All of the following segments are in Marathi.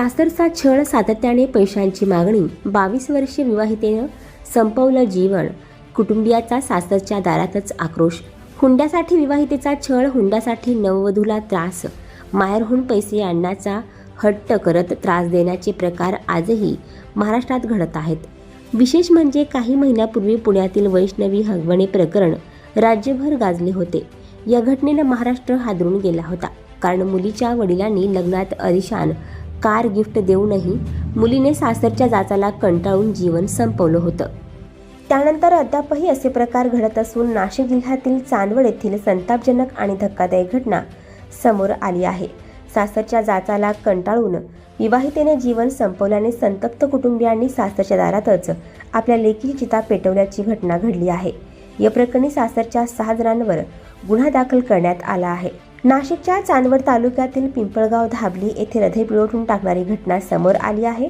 सासरचा छळ सातत्याने पैशांची मागणी बावीस वर्षीय विवाहितेनं संपवलं जीवन कुटुंबियाचा सासरच्या दारातच आक्रोश. हुंड्यासाठी विवाहितेचा छळ हुंड्यासाठी नववधूला त्रास. माहेरहून पैसे आणण्याचा हट्ट करत त्रास देण्याचे प्रकार आजही महाराष्ट्रात घडत आहेत. विशेष म्हणजे काही महिन्यापूर्वी पुण्यातील वैष्णवी हगवणे प्रकरण राज्यभर गाजले होते. या घटनेनं महाराष्ट्र हादरून गेला होता. कारण मुलीच्या वडिलांनी लग्नात अलिशान कार गिफ्ट देऊनही मुलीने सासरच्या जाचाला कंटाळून जीवन संपवलं होतं. त्यानंतर अद्यापही असे प्रकार घडत असून नाशिक जिल्ह्यातील चांदवड येथील संतापजनक आणि धक्कादायक घटना समोर आली आहे. सासरच्या जाचाला कंटाळून विवाहितेने जीवन संपवल्याने संतप्त कुटुंबियांनी सासरच्या दारातच आपल्या लेखी चिता पेटवल्याची घटना घडली आहे. या प्रकरणी सासरच्या सहा जणांवर गुन्हा दाखल करण्यात आला आहे. नाशिकच्या चांदवड तालुक्यातील पिंपळगाव धाबली येथे हृदय पिळवटून टाकणारी घटना समोर आली आहे.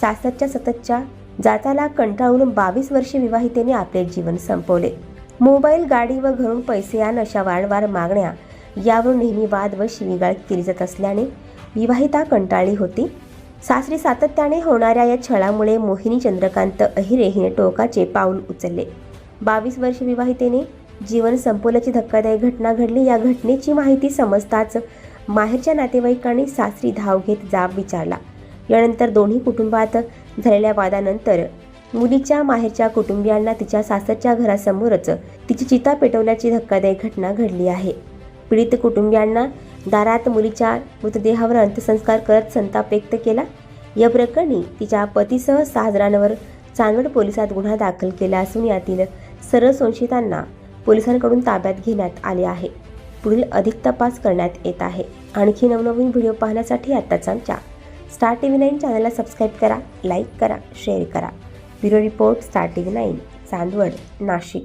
सासरच्या सततच्या जाताला कंटाळून बावीस वर्षे विवाहितेने आपले जीवन संपवले. मोबाईल गाडी व घरून पैसे आण अशा वारंवार मागण्या यावरून नेहमी वाद व शिवीगाळ केली जात असल्याने विवाहिता कंटाळली होती. सासरी सातत्याने होणाऱ्या या छळामुळे मोहिनी चंद्रकांत अहिरे हिने टोकाचे पाऊल उचलले. बावीस वर्ष विवाहितेने जीवन संपवल्याची धक्कादायक घटना घडली या घटनेची माहिती समजताच माहेरच्या नातेवाईकांनी सासरी धाव घेत जाब विचारला. यानंतर दोन्ही कुटुंबात झालेल्या वादानंतर मुलीच्या माहेरच्या कुटुंबियांना तिच्या सासरच्या घरासमोरच तिची चिता पेटवल्याची धक्कादायक घटना घडली आहे. पीडित कुटुंबियांना दारात मुलीच्या मृतदेहावर अंत्यसंस्कार करत संताप व्यक्त केला. या प्रकरणी तिच्या पतीसह सहा जणांवर चांदवड पोलिसात गुन्हा दाखल केला असून यातील सर्व संशयितांना पोलिसांकडून ताब्यात घेण्यात आले आहे. पुढील अधिक तपास करण्यात येत आहे. आणखी नवनवीन व्हिडिओ पाहण्यासाठी आत्ताच आमच्या स्टार टी व्ही नाईन चॅनलला सबस्क्राईब करा लाईक करा शेअर करा. Bureau report star T V nine Chandwad Nashik.